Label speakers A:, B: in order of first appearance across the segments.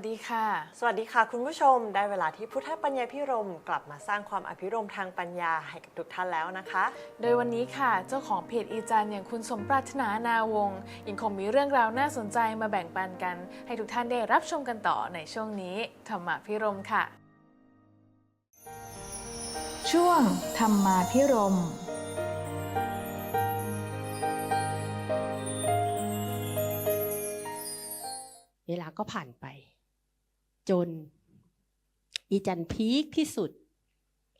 A: สวัสดีค่ะ
B: สวัสดีค่ะคุณผู้ชม ได้เวลาที่พุทธปัญญาพิรมย์กลับมาสร้างความอภิรมย์ทางปัญญาให้กับทุกท่านแล้วนะคะ
A: โดยวันนี้ค่ะเจ้าของเพจอีจันอย่างคุณสมปรารถนานาวงศ์ยังคงมีเรื่องราวน่าสนใจมาแบ่งปันกัน ให้ทุกท่านได้รับชมกันต่อในช่วงนี้ธรรมะพิรมค่ะ ช่วงธรรมาพิรม
C: เวลาก็ผ่านไป จน อีจันพีคที่สุด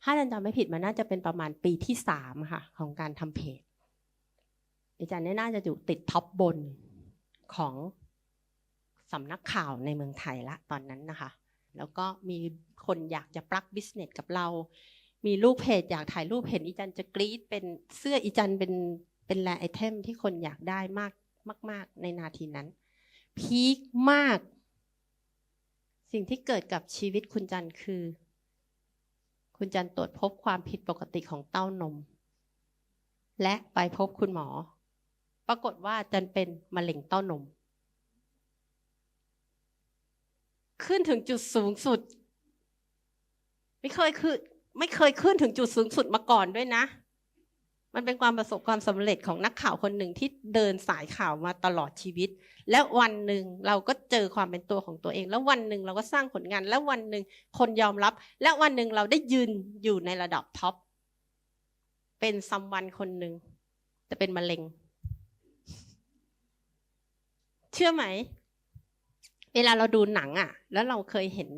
C: ถ้าจันจำไม่ผิดมันน่าจะเป็นประมาณปีที่สามค่ะ ของการทำเพจอีจันเนี่ยน่าจะอยู่ติดท็อปบนของสำนักข่าวในเมืองไทยละตอนนั้นนะคะ แล้วก็มีคนอยากจะปลักบิสเนสกับเรา มีลูกเพจอยากถ่ายรูปเห็นอีจันจะกรี๊ดเป็นเสื้ออีจันเป็นเป็นแลไอเทมที่คนอยากได้มากมาก ๆ ในนาทีนั้น พีคมาก สิ่งที่เกิดกับชีวิตคุณจันคือ คุณจันตรวจพบความผิดปกติของเต้านม และไปพบคุณหมอ ปรากฏว่าจันเป็นมะเร็งเต้านม ขึ้นถึงจุดสูงสุด ไม่เคยขึ้นไม่เคยขึ้นถึงจุดสูงสุดมาก่อนด้วยนะ มันเป็นความประสบความสำเร็จของนักข่าวคนหนึ่งที่เดินสายข่าวมาตลอดชีวิต และวันหนึ่งเราก็เจอความเป็นตัวของตัวเอง แล้ววันหนึ่งเราก็สร้างผลงาน แล้ววันหนึ่งคนยอมรับ และวันหนึ่งเราได้ยืนอยู่ในระดับท็อปเป็นซัมวันคนหนึ่งแต่เป็นมะเร็ง เชื่อไหม เวลาเราดูหนังอะ แล้วเราเคยเห็น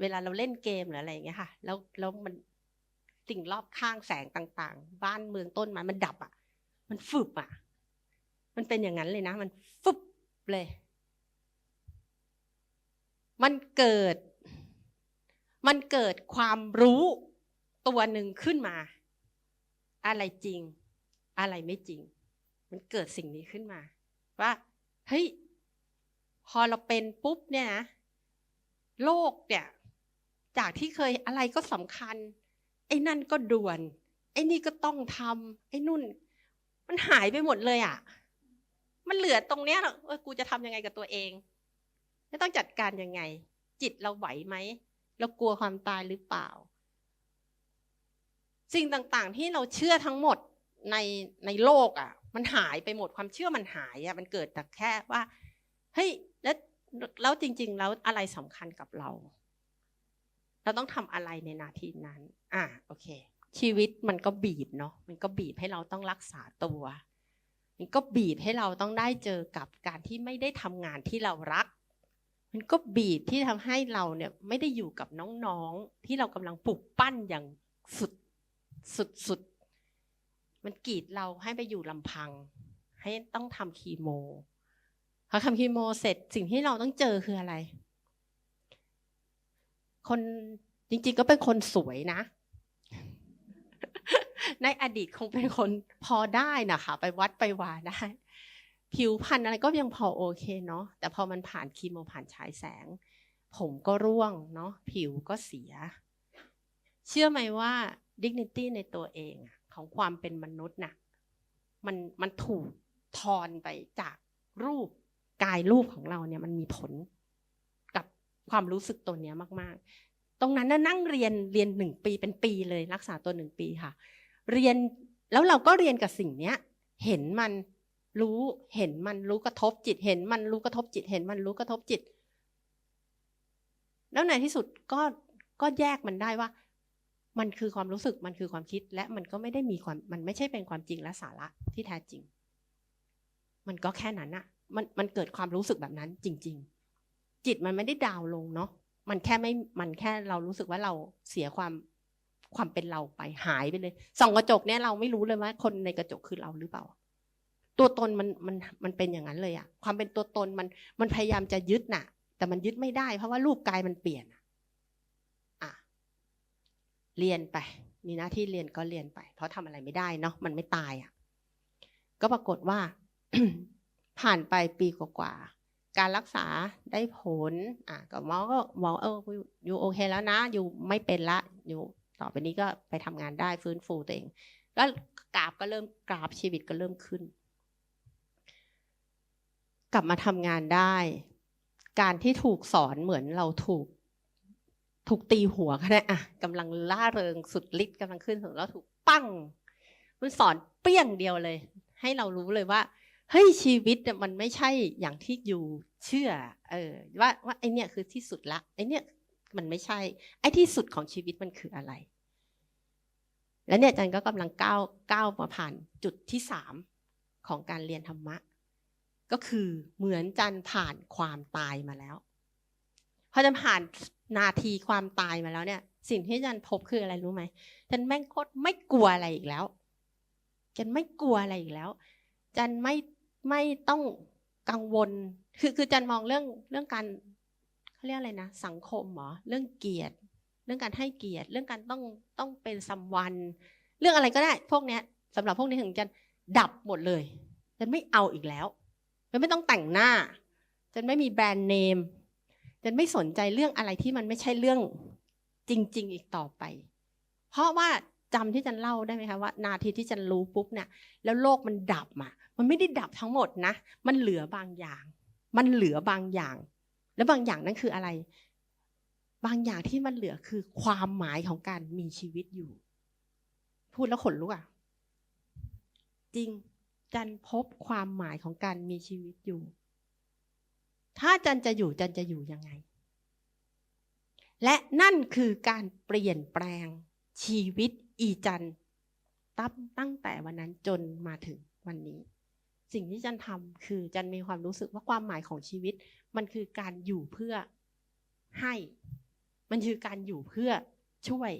C: เวลาเราเล่นเกมหรืออะไรอย่างเงี้ยค่ะ แล้วแล้วมัน สิ่งรอบข้างแสงต่างๆ บ้านเมืองต้นไม้มันดับอะ มันฟึบอะ มันเป็นอย่างนั้นเลยนะ มันฟึบเลย มันเกิด มันเกิดความรู้ตัวหนึ่งขึ้นมา อะไรจริง อะไรไม่จริง มันเกิดสิ่งนี้ขึ้นมา ว่าเฮ้ยพอเราเป็นปุ๊บเนี่ยนะโลกเนี่ย จากที่เคยอะไรก็สำคัญ ไอ้นั่นก็ด่วน ไอ้นี่ก็ต้องทำไอ้นุ่น มันหายไปหมดเลยอะ่ะ มันเหลือตรงเนี้ยเออกูจะทำยังไงกับตัวเองจะต้องจัดการยังไง จิตเราไหวไหมเรากลัวความตายหรือเปล่า สิ่งต่างๆ ที่เราเชื่อทั้งหมดในในโลกอะ่ะ มันหายไปหมดความเชื่อมันหายอะ่ะมันเกิดแต่แค่ว่าเฮ้ยแล้วแล้วจริง ๆ แล้วอะไรสำคัญกับเรา เราต้องทำอะไรในนาทีนั้น อะโอเค ชีวิตมันก็บีบเนาะมันก็บีบให้เราต้องรักษาตัว มันก็บีบให้เราต้องได้เจอกับการที่ไม่ได้ทำงานที่เรารัก มันก็บีบที่ทำให้เราเนี่ยไม่ได้อยู่กับน้องๆที่เรากำลังปลุกปั้นอย่างสุดสุดสุดมันกีดเราให้ไปอยู่ลำพัง ให้ต้องทำคีโมพอทำคีโมเสร็จสิ่งที่เราต้องเจอคืออะไร คนจริงๆก็เป็นคนสวยนะ ในอดีตคงเป็นคนพอได้นะคะ ไปวัดไปวาได้ ผิวพรรณอะไรก็ยังพอโอเคเนาะแต่พอมันผ่านคีโมผ่านฉายแสง ผมก็ร่วงเนาะผิวก็เสีย เชื่อไหมว่า dignity ในตัวเองของความเป็นมนุษย์น่ะมันมันถูกทอนไปจากรูปกายรูปของเราเนี่ยมันมีผล ความรู้สึกตัวเนี้ยมาก ๆ ตรงนั้นน่ะนั่งเรียนเรียนหนึ่งปีเป็นปีเลยรักษาตัวหนึ่งปีค่ะ เรียนแล้วเราก็เรียนกับสิ่งเนี้ย เห็นมันรู้เห็นมันรู้กระทบจิต เห็นมันรู้กระทบจิต เห็นมันรู้กระทบจิต แล้วในที่สุดก็ก็แยกมันได้ว่า มันคือความรู้สึกมันคือความคิดและมันก็ไม่ได้มีความมันไม่ใช่เป็นความจริงและสาระที่แท้จริง มันก็แค่นั้นอะมันมันเกิดความรู้สึกแบบนั้นจริง ๆ จิตมันไม่ได้ดาวลงเนาะมันแค่ไม่มันแค่เรารู้สึกว่าเราเสียความความเป็นเราไปหายไปเลยส่องกระจกเนี่ยเราไม่รู้เลยว่าคนในกระจกคือเราหรือเปล่า ตัวตนมันมันมันเป็นอย่างนั้นเลยอะความเป็นตัวตนมันมันพยายามจะยึดน่ะ แต่มันยึดไม่ได้เพราะว่ารูปกายมันเปลี่ยนอะเรียนไป มีหน้าที่เรียนก็เรียนไป เพราะทำอะไรไม่ได้เนาะมันไม่ตายอะ่ะก็ปรากฏว่า ผ่านไปปีกว่าๆ การรักษาได้ผลอะก็หมอก็หมอเอออยู่โอเคแล้วนะ อยู่ไม่เป็นละอยู่ต่อไปนี้ก็ไปทำงานได้ฟื้นฟูตัวเอง ก็กราฟก็เริ่มกราฟชีวิตก็เริ่มขึ้น กลับมาทำงานได้ การที่ถูกสอนเหมือนเราถูกถูกตีหัวก็ได้อะกำลังล่าเริงสุดฤทธิ์กำลังขึ้นถึงแล้วถูกปั้ง มันสอนเปี้ยงเดียวเลย ให้เรารู้เลยว่า เฮ้ยชีวิตมันไม่ใช่อย่างที่อยู่เชื่อ เออว่าว่าไอเนี่ยคือที่สุดละไอเนี่ยมันไม่ใช่ ไอที่สุดของชีวิตมันคืออะไร แล้วเนี่ยอาจันก็กำลังก้าวก้าวมาผ่านจุดที่สามของการเรียนธรรมะ ก็คือเหมือนจันผ่านความตายมาแล้วพอจันผ่านนาทีความตายมาแล้วเนี่ย สิ่งที่จันพบคืออะไรรู้ไหมจันแม่งโคตรไม่กลัวอะไรอีกแล้วจันไม่กลัวอะไรอีกแล้วจันไม่ ไม่ต้องกังวล คือคือจันมองเรื่องเรื่องการเขาเรียกอะไรนะ สังคมเหรอเรื่องเกียรติ เรื่องการให้เกียรติ เรื่องการต้องต้องเป็นสัมวัน เรื่องอะไรก็ได้ พวกเนี้ยสำหรับพวกนี้ถึงจันดับหมดเลยจันไม่เอาอีกแล้วจันไม่ต้องแต่งหน้าจันไม่มีแบรนด์เนมจันไม่สนใจเรื่องอะไรที่มันไม่ใช่เรื่องจริง ๆ อีกต่อไป เพราะว่าจำที่จันเล่าได้ไหมคะว่า นาทีที่จันรู้ปุ๊บเนี่ยแล้วโลกมันดับอะ มันไม่ได้ดับทั้งหมดนะ มันเหลือบางอย่าง มันเหลือบางอย่าง แล้วบางอย่างนั่นคืออะไร บางอย่างที่มันเหลือคือความหมายของการมีชีวิตอยู่ พูดแล้วขนลุกอะ จริง จันพบความหมายของการมีชีวิตอยู่ ถ้าจันจะอยู่จันจะอยู่ยังไง และนั่นคือการเปลี่ยนแปลงชีวิตอีจันตั้งตั้งแต่วันนั้นจนมาถึงวันนี้ สิ่งที่จันทำคือจันมีความรู้สึกว่าความหมายของชีวิต มันคือการอยู่เพื่อให้ มันคือการอยู่เพื่อช่วย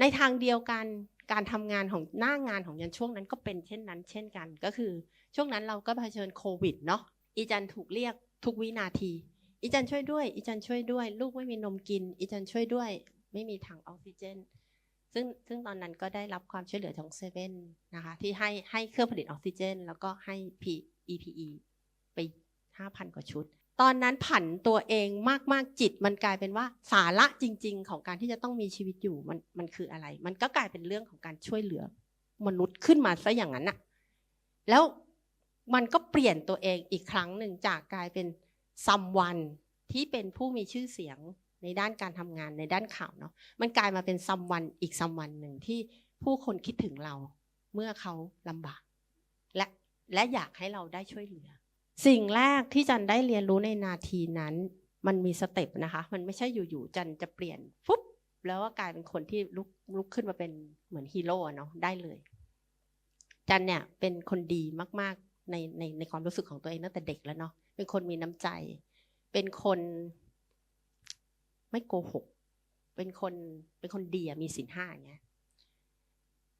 C: ในทางเดียวกันการทำงานของหน้างานของยันช่วงนั้นก็เป็นเช่นนั้น เช่นกันก็คือ ช่วงนั้นเราก็เผชิญโควิดเนาะอีจันถูกเรียกทุกวินาที อีจันช่วยด้วย อีจันช่วยด้วย ลูกไม่มีนมกิน อีจันช่วยด้วย ไม่มีถังออกซิเจน ซึ่งซึ่งตอนนั้นก็ได้รับความช่วยเหลือของเซเว่นนะคะที่ให้ให้เครื่องผลิตออกซิเจน แล้วก็ให้ P EPE ไป 5,000 กว่าชุด ตอนนั้นผันตัวเองมากๆจิต มันกลายเป็นว่าสาระจริง ๆ ของการที่จะต้องมีชีวิตอยู่มันมันคืออะไร มันก็กลายเป็นเรื่องของการช่วยเหลือมนุษย์ขึ้นมาซะอย่างนั้นน่ะแล้วมันก็เปลี่ยนตัวเองอีกครั้งหนึ่งจากกลายเป็นซัมวันที่เป็นผู้มีชื่อเสียง ในด้านการทำงานในด้านข่าวเนาะมันกลายมาเป็นซัมวันอีกซัมวันหนึ่งที่ผู้คนคิดถึงเราเมื่อเขาลำบาก และและอยากให้เราได้ช่วยเหลือ สิ่งแรกที่จันได้เรียนรู้ในนาทีนั้น มันมีสเต็ปนะคะ มันไม่ใช่อยู่ๆจันจะเปลี่ยนฟุ๊บแล้วก็กลายเป็นคนที่ลุกลุกขึ้นมาเป็นเหมือนฮีโร่เนาะได้เลย จันเนี่ยเป็นคนดีมาก ๆ ในในในความรู้สึกของตัวเองตั้งแต่เด็กแล้วเนาะเป็นคนมีน้ำใจ เป็นคน ไม่โกหก เป็นคนเป็นคนดีอะมีศีลห้าอย่างเงี้ย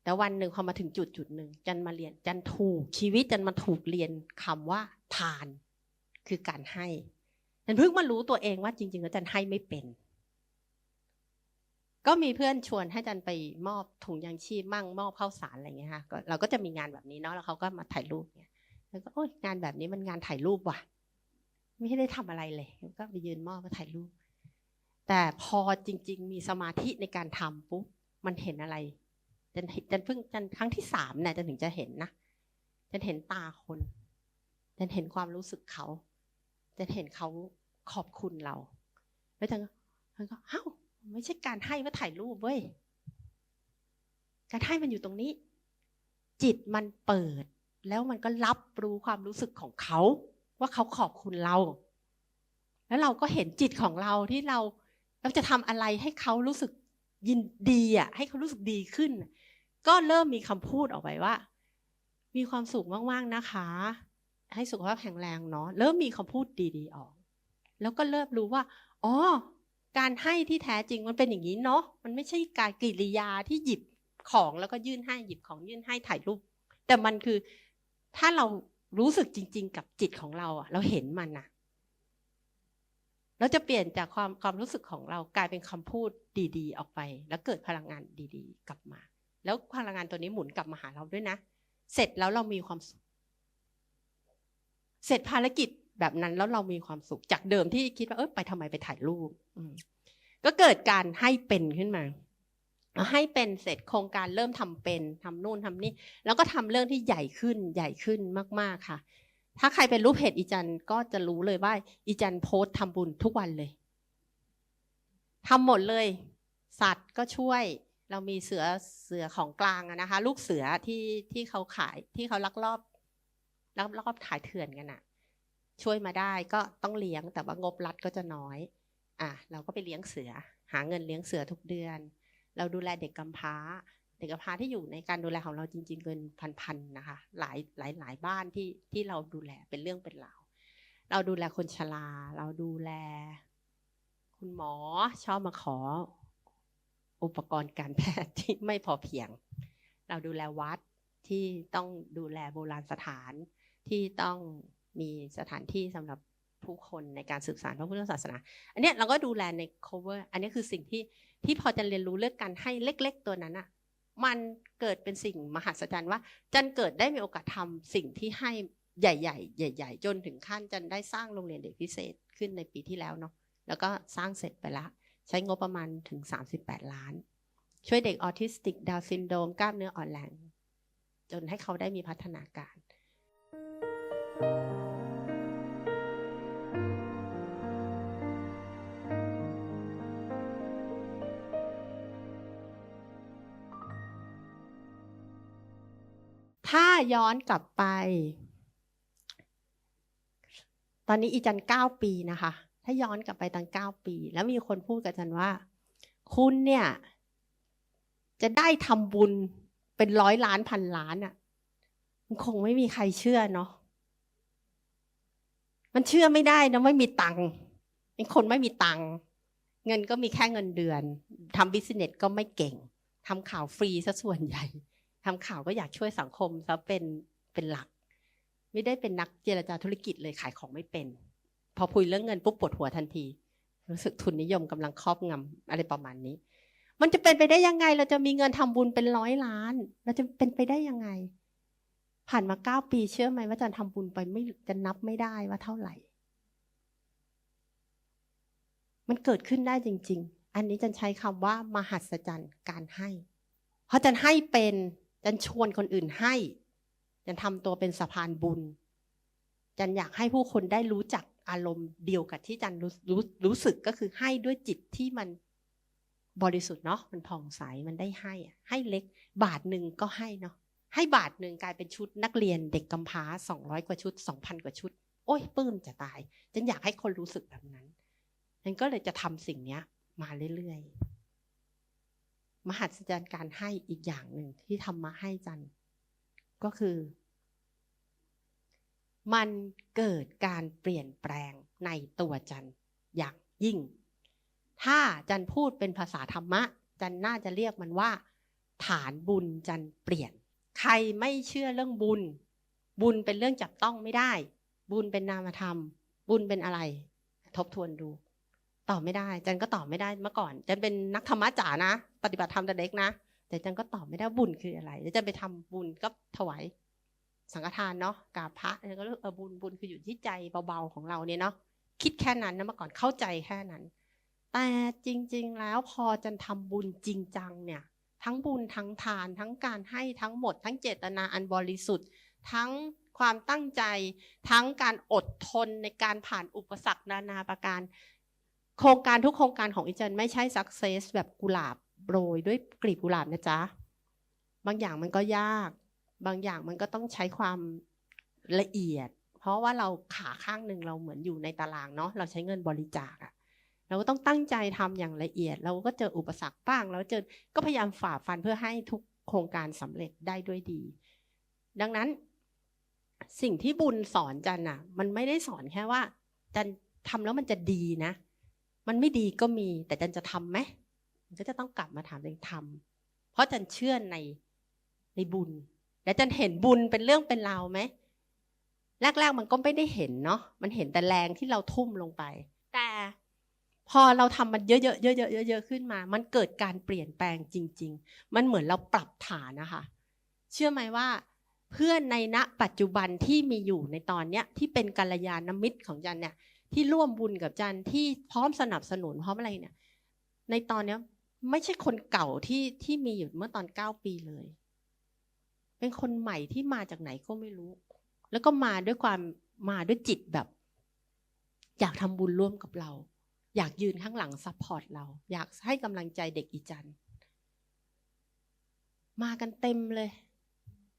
C: แต่วันหนึ่งพอมาถึงจุดจุดหนึ่งจันมาเรียน จันถูกชีวิตจันมาถูกเรียนคำว่าทานคือการให้จันเพิ่งมารู้ตัวเองว่าจริงๆแล้วจันให้ไม่เป็น ก็มีเพื่อนชวนให้จันไปมอบถุงยางชีพมั่งมอบข้าวสารอะไรเงี้ยค่ะเราก็จะมีงานแบบนี้เนาะแล้วเขาก็มาถ่ายรูปเนี่ยแล้วก็โอ้ยงานแบบนี้มันงานถ่ายรูปว่ะ ไม่ได้ทำอะไรเลย ก็ไปยืนมอบมาถ่ายรูป แต่พอจริง ๆ มีสมาธิในการทำปุ๊บมันเห็นอะไรจันจันเพิ่งจันครั้งที่สามเนี่ยจันถึงจะเห็นนะจันเห็นตาคนจันเห็นความรู้สึกเขาจันเห็นเขาขอบคุณเราแล้วจันก็จันก็เอ้าไม่ใช่การให้ว่าถ่ายรูปเว้ยการให้มันอยู่ตรงนี้ จิตมันเปิด แล้วมันก็รับรู้ความรู้สึกของเขา ว่าเขาขอบคุณเรา แล้วเราก็เห็นจิตของเราที่เรา เราจะทำอะไรให้เขารู้สึกยินดีอะ ให้เขารู้สึกดีขึ้น ก็เริ่มมีคำพูดออกไปว่า มีความสุขมากๆนะคะ ให้สุขภาพแข็งแรงเนาะเริ่มมีคำพูดดีๆออก แล้วก็เริ่มรู้ว่าอ๋อการให้ที่แท้จริงมันเป็นอย่างนี้เนาะมันไม่ใช่การกิริยาที่หยิบของแล้วก็ยื่นให้หยิบของยื่นให้ถ่ายรูป แต่มันคือถ้าเรารู้สึกจริง ๆ กับจิตของเราอะเราเห็นมันนะ เราจะเปลี่ยนจากความความรู้สึกของเรากลายเป็นคำพูดดีๆ ออกไป แล้วเกิดพลังงานดีๆ กลับมา แล้วพลังงานตัวนี้หมุนกลับมาหาเราด้วยนะ เสร็จแล้วเรามีความสุข เสร็จภารกิจแบบนั้นแล้วเรามีความสุขจากเดิมที่คิดว่าเออไปทำไมไปถ่ายรูปก็เกิดการให้เป็นขึ้นมาเอาให้เป็นเสร็จโครงการเริ่มทำเป็นทำนู่นทำนี่ แล้วก็ทำเรื่องที่ใหญ่ขึ้นใหญ่ขึ้นมาก ๆค่ะ ถ้าใครเป็นรูปเพจอีจันก็จะรู้เลยว่า อีจันโพสต์ทำบุญทุกวันเลยทำหมดเลย สัตว์ก็ช่วย เรามีเสือเสือของกลางนะคะ ลูกเสือที่ที่เขาขายที่เขาลักลอบลักลอบขายเถื่อนกันอะช่วยมาได้ก็ต้องเลี้ยงแต่ว่างบรัฐก็จะน้อย อะเราก็ไปเลี้ยงเสือ หาเงินเลี้ยงเสือทุกเดือน เราดูแลเด็กกำพร้า เด็กกำพร้าที่อยู่ในการดูแลของเราจริง ๆ เกินพันๆนะคะหลายหลายหลายบ้านที่ที่เราดูแลเป็นเรื่องเป็นราวเราดูแลคนชรา เราดูแล คุณหมอชอบมาขออุปกรณ์การแพทย์ที่ไม่พอเพียง เราดูแลวัดที่ต้องดูแลโบราณสถานที่ต้องมีสถานที่สำหรับผู้คนในการสืบสานพระพุทธศาสนา อันนี้เราก็ดูแลใน cover อันนี้คือสิ่งที่ที่พอจะเรียนรู้เรื่องการให้เล็ก ๆ ตัวนั้นอะ มันเกิดเป็นสิ่งมหัศจรรย์ว่า จันเกิดได้มีโอกาสทำสิ่งที่ให้ใหญ่ๆใหญ่ ๆ จนถึงขั้นจันได้สร้างโรงเรียนเด็กพิเศษขึ้นในปีที่แล้วเนาะแล้วก็สร้างเสร็จไปละ ใช้งบประมาณถึง 38 ล้าน ช่วยเด็กออทิสติกดาวซินโดมกล้ามเนื้ออ่อนแรงจนให้เขาได้มีพัฒนาการ ย้อนกลับไป ตอนนี้อีจันเก้าปีนะคะ ถ้าย้อนกลับไปตอนเก้าปี แล้วมีคนพูดกับจันว่า คุณเนี่ย จะได้ทำบุญเป็นร้อยล้านพันล้านอะ่ะมันคงไม่มีใครเชื่อเนาะมันเชื่อไม่ได้นะไม่มีตังค์เป็นคนไม่มีตังค์เงินก็มีแค่เงินเดือนทำบิสเนสก็ไม่เก่งทำข่าวฟรีซะส่วนใหญ่ ทำข่าวก็อยากช่วยสังคมซะเป็นเป็นหลัก ไม่ได้เป็นนักเจรจาธุรกิจเลยขายของไม่เป็น พอคุยเรื่องเงินปุ๊บปวดหัวทันที รู้สึกทุนนิยมกำลังครอบงำอะไรประมาณนี้ มันจะเป็นไปได้ยังไง เราจะมีเงินทำบุญเป็นร้อยล้าน เราจะเป็นไปได้ยังไง ผ่านมาเก้าปีเชื่อไหมว่าจันทำบุญไปไม่จะนับไม่ได้ว่าเท่าไหร่ มันเกิดขึ้นได้จริง ๆ อันนี้จันใช้คำว่ามหัศจรรย์การให้ เพราะจันให้เป็น จันชวนคนอื่นให้จันทำตัวเป็นสะพานบุญจันอยากให้ผู้คนได้รู้จักอารมณ์เดียวกับที่จันรู้รู้รู้สึกก็คือให้ด้วยจิตที่มันบริสุทธิ์เนาะมันผ่องใสมันได้ให้อะให้เล็ก บาทหนึ่งก็ให้เนาะให้บาทหนึ่งกลายเป็นชุดนักเรียนเด็กกำพร้าสองร้อยกว่าชุดสองพันกว่าชุด โอ้ยปลื้มจะตายจันอยากให้คนรู้สึกแบบนั้นฉันก็เลยจะทำสิ่งนี้มาเรื่อยๆ มหัศจรรย์การให้อีกอย่างหนึ่งที่ทำมาให้จันก็คือ มันเกิดการเปลี่ยนแปลงในตัวจันอย่างยิ่ง ถ้าจันพูดเป็นภาษาธรรมะ จันน่าจะเรียกมันว่า ฐานบุญจันเปลี่ยน ใครไม่เชื่อเรื่องบุญ บุญเป็นเรื่องจับต้องไม่ได้ บุญเป็นนามธรรม บุญเป็นอะไร ทบทวนดู ตอบไม่ได้ จันก็ตอบไม่ได้เมื่อก่อน จันเป็นนักธรรมะจ๋านะ ปฏิบัติธรรมแต่เด็กนะ แต่จันก็ตอบไม่ได้บุญคืออะไรแล้วจันไปทำบุญก็ถวายสังฆทานเนาะกราบพระแล้วก็เรื่องเออบุญบุญคืออยู่ที่ใจเบาๆของเราเนี่ยเนาะคิดแค่นั้นนะเมื่อก่อนเข้าใจแค่นั้น แต่จริง ๆ แล้วพอจันทำบุญจริงจังเนี่ย ทั้งบุญทั้งทาน ทั้งการให้ทั้งหมด ทั้งเจตนาอันบริสุทธิ์ ทั้งความตั้งใจ ทั้งการอดทนในการผ่านอุปสรรคนานาประการ โครงการทุกโครงการของอีจันไม่ใช่สักเซสแบบกุหลาบ โรยด้วยกลีบกุหลาบนะจ๊ะ บางอย่างมันก็ยาก บางอย่างมันก็ต้องใช้ความละเอียด เพราะว่าเราขาข้างหนึ่งเราเหมือนอยู่ในตารางเนาะ เราใช้เงินบริจาคอะเราก็ต้องตั้งใจทำอย่างละเอียด เราก็เจออุปสรรคบ้าง แล้วเจอ ก็พยายามฝ่าฟันเพื่อให้ทุกโครงการสำเร็จได้ด้วยดี ดังนั้น สิ่งที่บุญสอนจันน่ะ มันไม่ได้สอนแค่ว่า จันทำแล้วมันจะดีนะ มันไม่ดีก็มี แต่จันจะทำไหม ก็จะต้องกลับมาถามตัวเองทำเพราะจันเชื่อในในบุญ และจันเห็นบุญเป็นเรื่องเป็นราวไหมแรกๆมันก็ไม่ได้เห็นเนาะมันเห็นแต่แรงที่เราทุ่มลงไป แต่พอเราทำมันเยอะๆเยอะๆเยอะๆขึ้นมา มันเกิดการเปลี่ยนแปลงจริง ๆ มันเหมือนเราปรับฐานนะคะ เชื่อไหมว่า เพื่อนในณปัจจุบันที่มีอยู่ในตอนเนี้ยที่เป็นกัลยาณมิตรของจันเนี่ยที่ร่วมบุญกับจันที่พร้อมสนับสนุนพร้อมอะไรเนี่ย ในตอนเนี้ย ไม่ใช่คนเก่าที่ที่มีอยู่เมื่อตอนเก้าปีเลย เป็นคนใหม่ที่มาจากไหนก็ไม่รู้ แล้วก็มาด้วยความมาด้วยจิตแบบ อยากทำบุญร่วมกับเรา อยากยืนข้างหลังซัพพอร์ตเรา อยากให้กำลังใจเด็กอีจัน มากันเต็มเลย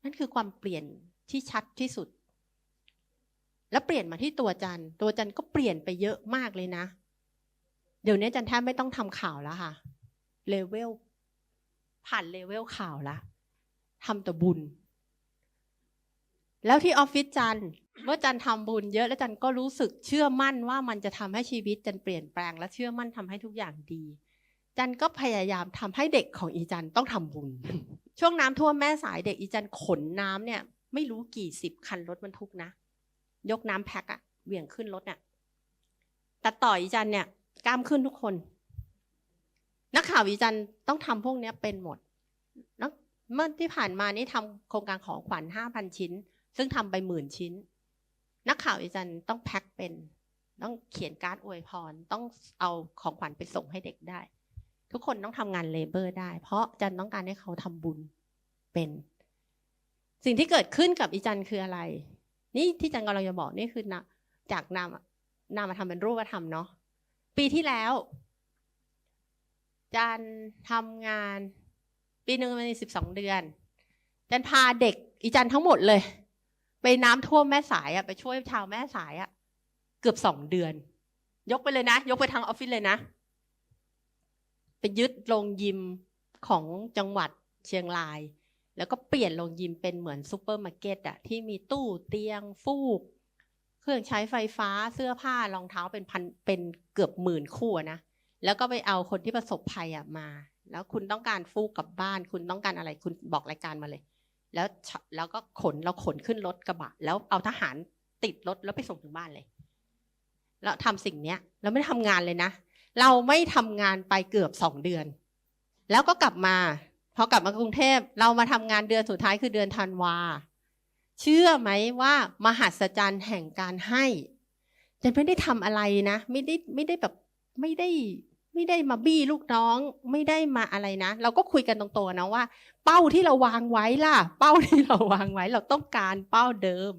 C: นั่นคือความเปลี่ยนที่ชัดที่สุด แล้วเปลี่ยนมาที่ตัวจัน ตัวจันก็เปลี่ยนไปเยอะมากเลยนะ เดี๋ยวนี้จันแทบไม่ต้องทำข่าวแล้วค่ะ เลเวลผ่านเลเวลข่าวละทำแต่บุญ แล้วที่ออฟฟิศจันเมื่อจันทำบุญเยอะแล้วจันก็รู้สึกเชื่อมั่นว่ามันจะทำให้ชีวิตจันเปลี่ยนแปลง และเชื่อมั่นทำให้ทุกอย่างดี จันก็พยายามทำให้เด็กของอีจันต้องทำบุญ ช่วงน้ำท่วมแม่สายเด็กอีจันขนน้ำเนี่ย ไม่รู้กี่สิบคันรถบรรทุกนะ ยกน้ำแพ็คอะเหวี่ยงขึ้นรถเนี่ยแต่ต่ออีจันเนี่ยกล้ามขึ้นทุกคน นักข่าวอีจันต้องทำพวกนี้เป็นหมดนักเมื่อที่ผ่านมานี่ทำโครงการของขวัญห้าพันชิ้น ซึ่งทำไปหมื่นชิ้น นักข่าวอีจันต้องแพ็คเป็น ต้องเขียนการ์ดอวยพร ต้องเอาของขวัญไปส่งให้เด็กได้ ทุกคนต้องทำงานเลเบอร์ได้ เพราะจันต้องการให้เขาทำบุญเป็น สิ่งที่เกิดขึ้นกับอีจันคืออะไร นี่ที่จันกำลังจะบอกนี่คือนะจากนามนามธรรมเป็นรูปธรรมเนาะปีที่แล้ว จันทำงาน ปีหนึ่งมันสิบสองเดือน จันพาเด็ก อีจันทั้งหมดเลย ไปน้ำท่วมแม่สายอะไปช่วยชาวแม่สายอะเกือบสองเดือน ยกไปเลยนะ ยกไปทางออฟฟิศเลยนะไปยึดโรงยิมของจังหวัดเชียงราย แล้วก็เปลี่ยนโรงยิมเป็นเหมือนซูเปอร์มาร์เก็ตอะที่มีตู้เตียงฟูก เครื่องใช้ไฟฟ้าเสื้อผ้ารองเท้าเป็นพันเป็นเกือบหมื่นคู่นะ แล้วก็ไปเอาคนที่ประสบภัยอะมา แล้วคุณต้องการฟูกกลับบ้าน คุณต้องการอะไรคุณบอกรายการมาเลย แล้วแล้วก็ขนเราขนขึ้นรถกระบะ แล้วเอาทหารติดรถแล้วไปส่งถึงบ้านเลย แล้วทำสิ่งเนี้ยเราไม่ได้ทำงานเลยนะ เราไม่ทำงานไปเกือบสองเดือน แล้วก็กลับมาพอกลับมากรุงเทพเรามาทำงานเดือนสุดท้ายคือเดือนธันวาเชื่อไหมว่ามหัศจรรย์แห่งการให้จะไม่ได้ทำอะไรนะ ไม่ได้ไม่ได้แบบไม่ได้ ไม่ได้มาบี้ลูกน้อง ไม่ได้มาอะไรนะ เราก็คุยกันตรงๆนะว่า เป้าที่เราวางไว้ล่ะ เป้าที่เราวางไว้ เราต้องการเป้าเดิม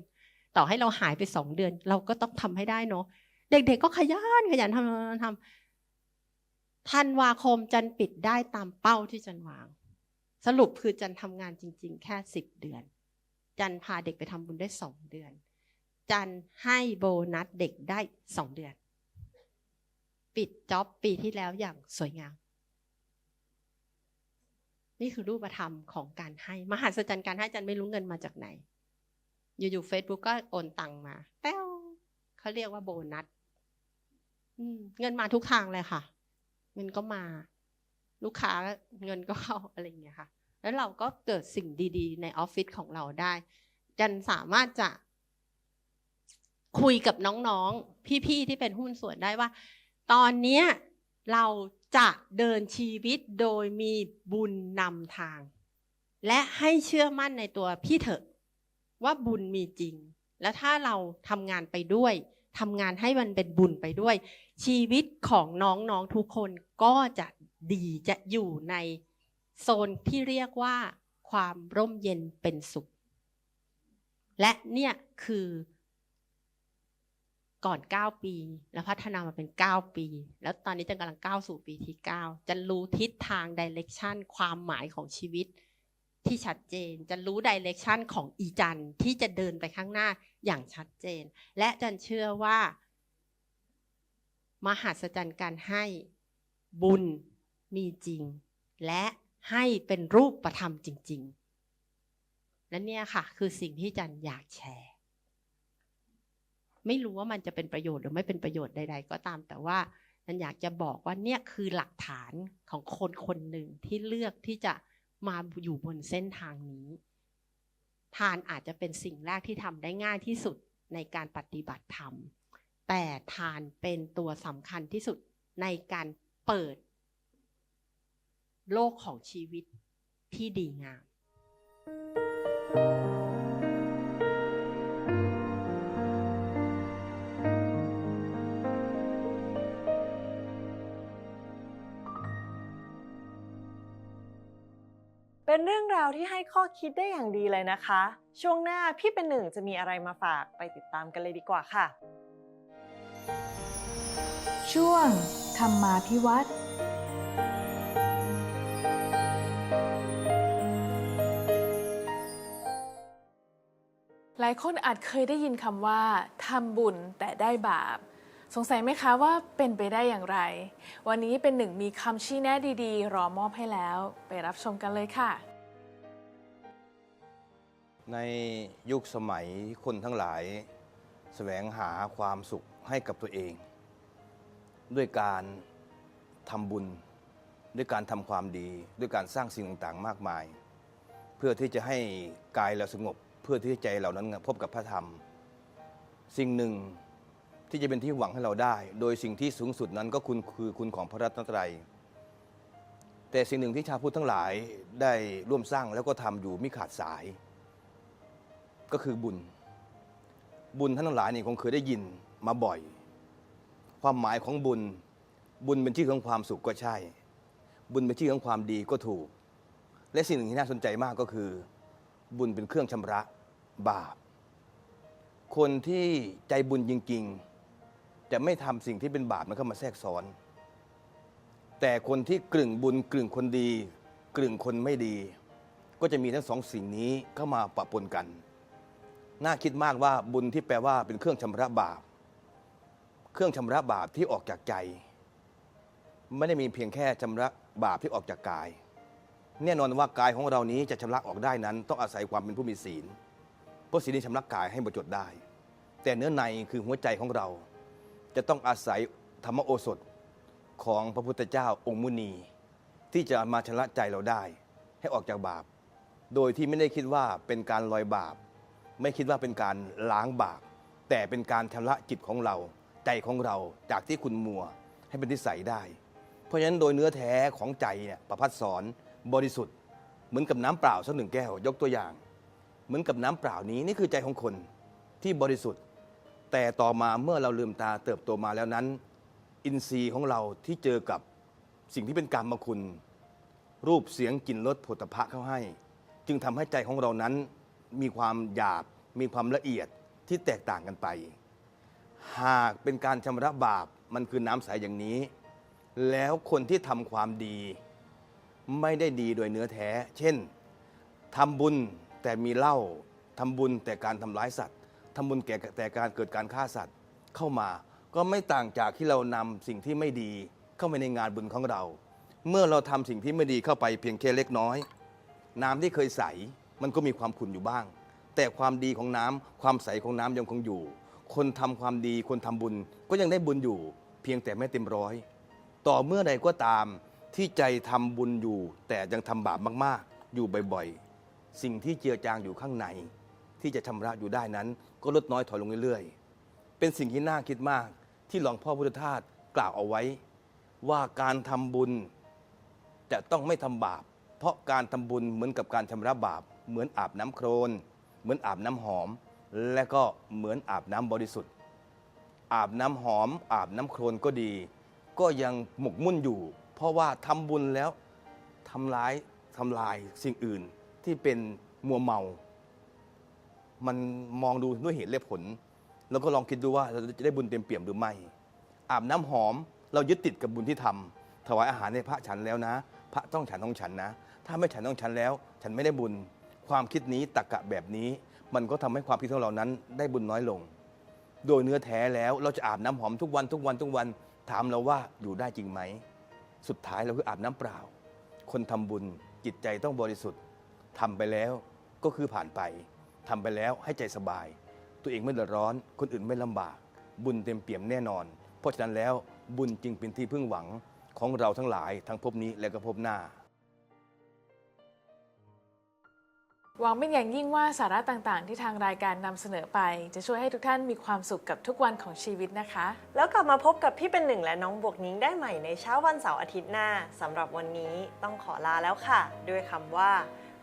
C: ต่อให้เราหายไปสองเดือน เราก็ต้องทำให้ได้เนาะเด็กๆก็ขยันขยันทำทำธันวาคมจันปิดได้ตามเป้าที่จันวาง สรุปคือจันทำงานจริง ๆ แค่สิบเดือน จันพาเด็กไปทำบุญได้สองเดือน จันให้โบนัสเด็กได้สองเดือน ปิดจ็อบปีที่แล้วอย่างสวยงาม นี่คือรูปธรรมของการให้ มหัศจรรย์การให้จันไม่รู้เงินมาจากไหน อยู่ๆ Facebook ก็โอนตังมาแป้วเขาเรียกว่าโบนัสเงินมาทุกทางเลยค่ะ เงินก็มา ลูกค้าเงินก็เข้าอะไรอย่างเงี้ยค่ะ แล้วเราก็เกิดสิ่งดีๆ ในออฟฟิศของเราได้ จันสามารถจะคุยกับน้องๆ พี่ๆ ที่เป็นหุ้นส่วนได้ว่า ตอนนี้เราจะเดินชีวิตโดยมีบุญนำทาง และให้เชื่อมั่นในตัวพี่เถอะ ว่าบุญมีจริง แล้วถ้าเราทำงานไปด้วยทำงานให้มันเป็นบุญไปด้วย ชีวิตของน้องๆทุกคนก็จะดีจะอยู่ในโซนที่เรียกว่าความร่มเย็นเป็นสุข และเนี่ยคือ ก่อน 9 ปี แล้วพัฒนามาเป็น 9 ปี แล้วตอนนี้จันกำลังก้าวสู่ปีที่ 9จะรู้ทิศทางดิเรกชันความหมายของชีวิต ที่ชัดเจนจะรู้ดิเรกชันของอีจันที่จะเดินไปข้างหน้าอย่างชัดเจน และจันเชื่อว่า มหัศจรรย์การให้บุญมีจริง และให้เป็นรูปประธรรมจริง ๆ และเนี่ยค่ะ คือสิ่งที่จันอยากแชร์ ไม่รู้ว่ามันจะเป็นประโยชน์หรือไม่เป็นประโยชน์ใด ๆ ก็ตาม แต่ว่าฉันอยากจะบอกว่าเนี่ยคือหลักฐานของคนคนหนึ่งที่เลือกที่จะมาอยู่บนเส้นทางนี้ ทานอาจจะเป็นสิ่งแรกที่ทำได้ง่ายที่สุดในการปฏิบัติธรรม แต่ทานเป็นตัวสำคัญที่สุดในการเปิด โลกของชีวิตที่ดีงาม
B: เป็นเรื่องราวที่ให้ข้อคิดได้อย่างดีเลยนะคะ ช่วงหน้าพี่เป็นหนึ่งจะมีอะไรมาฝากไปติดตามกันเลยดีกว่าค่ะ
A: ช่วงธรรมาพิวัตรหลายคนอาจเคยได้ยินคำว่าทำบุญแต่ได้บาป สงสัยไหมคะว่าเป็นไปได้อย่างไร วันนี้เป็นหนึ่งมีคำชี้แนะดีๆ รอมอบให้แล้ว ไปรับชมกันเลยค่ะ
D: ในยุคสมัยคนทั้งหลายแสวงหาความสุขให้กับตัวเอง ด้วยการทำบุญ ด้วยการทำความดี ด้วยการสร้างสิ่งต่างๆ มากมาย เพื่อที่จะให้กายเราสงบ เพื่อที่ใจเรานั้นพบกับพระธรรม สิ่งหนึ่ง ที่จะเป็นที่หวังให้เราได้ โดยสิ่งที่สูงสุดนั้นก็คุณคือคุณของพระรัตนตรัย แต่สิ่งหนึ่งที่ชาวพุทธทั้งหลายได้ร่วมสร้างแล้วก็ทำอยู่มิขาดสาย ก็คือบุญ บุญท่านทั้งหลายนี่คงเคยได้ยินมาบ่อย ความหมายของบุญ บุญเป็นชื่อของความสุขก็ใช่ บุญเป็นชื่อของความดีก็ถูก และสิ่งหนึ่งที่น่าสนใจมากก็คือ บุญเป็นเครื่องชำระบาปคนที่ใจบุญจริง ๆ จะไม่ทำสิ่งที่เป็นบาปมันเข้ามาแทรกซ้อน แต่คนที่กลึ่งบุญกลึ่งคนดี กลึ่งคนไม่ดี ก็จะมีทั้งสองสิ่งนี้เข้ามาปะปนกัน น่าคิดมากว่าบุญที่แปลว่าเป็นเครื่องชำระบาป เครื่องชำระบาปที่ออกจากใจ ไม่ได้มีเพียงแค่ชำระบาปที่ออกจากกาย แน่นอนว่ากายของเรานี้จะชำระออกได้นั้น ต้องอาศัยความเป็นผู้มีศีลเพราะศีลนี้ชำระกายให้บริจดได้ แต่เนื้อในคือหัวใจของเรา จะต้องอาศัยธรรมโอสถของพระพุทธเจ้าองค์มุนี ที่จะมาชำระใจเราได้ ให้ออกจากบาป โดยที่ไม่ได้คิดว่าเป็นการลอยบาป ไม่คิดว่าเป็นการล้างบาป แต่เป็นการชำระจิตของเรา ใจของเราจากที่คุณมัวให้เป็นนิสัยได้ เพราะฉะนั้นโดยเนื้อแท้ของใจเนี่ยประพัดสอนบริสุทธิ์ เหมือนกับน้ำเปล่าสักหนึ่งแก้ว ยกตัวอย่าง เหมือนกับน้ำเปล่านี้นี่คือใจของคนที่บริสุทธิ์ แต่ต่อมาเมื่อเราลืมตาเติบโตมาแล้วนั้น อินทรีย์ของเราที่เจอกับสิ่งที่เป็นกรรมคุณ รูปเสียงกลิ่นรสผลิตภัณฑ์เข้าให้ จึงทำให้ใจของเรานั้นมีความหยาบมีความละเอียดที่แตกต่างกันไป หากเป็นการชำระบาปมันคือน้ำใสอย่างนี้ แล้วคนที่ทำความดี ไม่ได้ดีโดยเนื้อแท้ เช่นทำบุญแต่มีเหล้าทำบุญแต่การทำร้ายสัตว์ ทำบุญแก่แต่การเกิดการฆ่าสัตว์เข้ามา ก็ไม่ต่างจากที่เรานำสิ่งที่ไม่ดีเข้าไปในงานบุญของเรา เมื่อเราทำสิ่งที่ไม่ดีเข้าไปเพียงแค่เล็กน้อย น้ำที่เคยใสมันก็มีความขุ่นอยู่บ้าง แต่ความดีของน้ำความใสของน้ำยังคงอยู่ คนทำความดีคนทำบุญก็ยังได้บุญอยู่ เพียงแต่ไม่เต็มร้อย ต่อเมื่อใดก็ตามที่ใจทำบุญอยู่ แต่ยังทำบาปมากๆ อยู่บ่อยๆ สิ่งที่เจือจางอยู่ข้างใน ที่จะชำระอยู่ได้นั้น ก็ลดน้อยถอยลงเรื่อยๆ เป็นสิ่งที่น่าคิดมากที่หลวงพ่อพุทธทาสกล่าวเอาไว้ ว่าการทำบุญจะต้องไม่ทำบาป เพราะการทำบุญเหมือนกับการชำระบาป เหมือนอาบน้ำโครน เหมือนอาบน้ำหอม และก็เหมือนอาบน้ำบริสุทธิ์ อาบน้ำหอม อาบน้ำโครนก็ดี ก็ยังหมกมุ่นอยู่ เพราะว่าทำบุญแล้วทำร้ายทำลายสิ่งอื่นที่เป็นมัวเมา มันมองดูด้วยเหตุและผล แล้วก็ลองคิดดูว่าเราจะได้บุญเต็มเปี่ยมหรือไม่ อาบน้ำหอมเรายึดติดกับบุญที่ทำถวายอาหารในพระฉันแล้วนะ พระต้องฉันต้องฉันนะ ถ้าไม่ฉันต้องฉันแล้ว ฉันไม่ได้บุญ ความคิดนี้ตรกกะแบบนี้ มันก็ทำให้ความคิดของเรานั้นได้บุญน้อยลง โดยเนื้อแท้แล้วเราจะอาบน้ำหอมทุกวันทุกวันทุกวันถามเราว่าอยู่ได้จริงไหม สุดท้ายเราคืออาบน้ำเปล่า คนทำบุญจิตใจต้องบริสุทธิ์ทำไปแล้วก็คือผ่านไป ทำไปแล้วให้ใจสบาย ตัวเองไม่เดือดร้อน คนอื่นไม่ลำบาก บุญเต็มเปี่ยมแน่นอน เพราะฉะนั้นแล้วบุญจึงเป็นที่พึ่งหวังของเราทั้งหลายทั้งภพนี้และก็ภพหน้า
A: หวังเป็นอย่างยิ่งว่าสาระต่างๆ ที่ทางรายการนำเสนอไป จะช่วยให้ทุกท่านมีความสุขกับทุกวันของชีวิตนะคะ
B: แล้วกลับมาพบกับพี่เป็นหนึ่งและน้องบวกนิ้งได้ใหม่ในเช้าวันเสาร์อาทิตย์หน้าสำหรับวันนี้ต้องขอลาแล้วค่ะ ด้วยคำว่า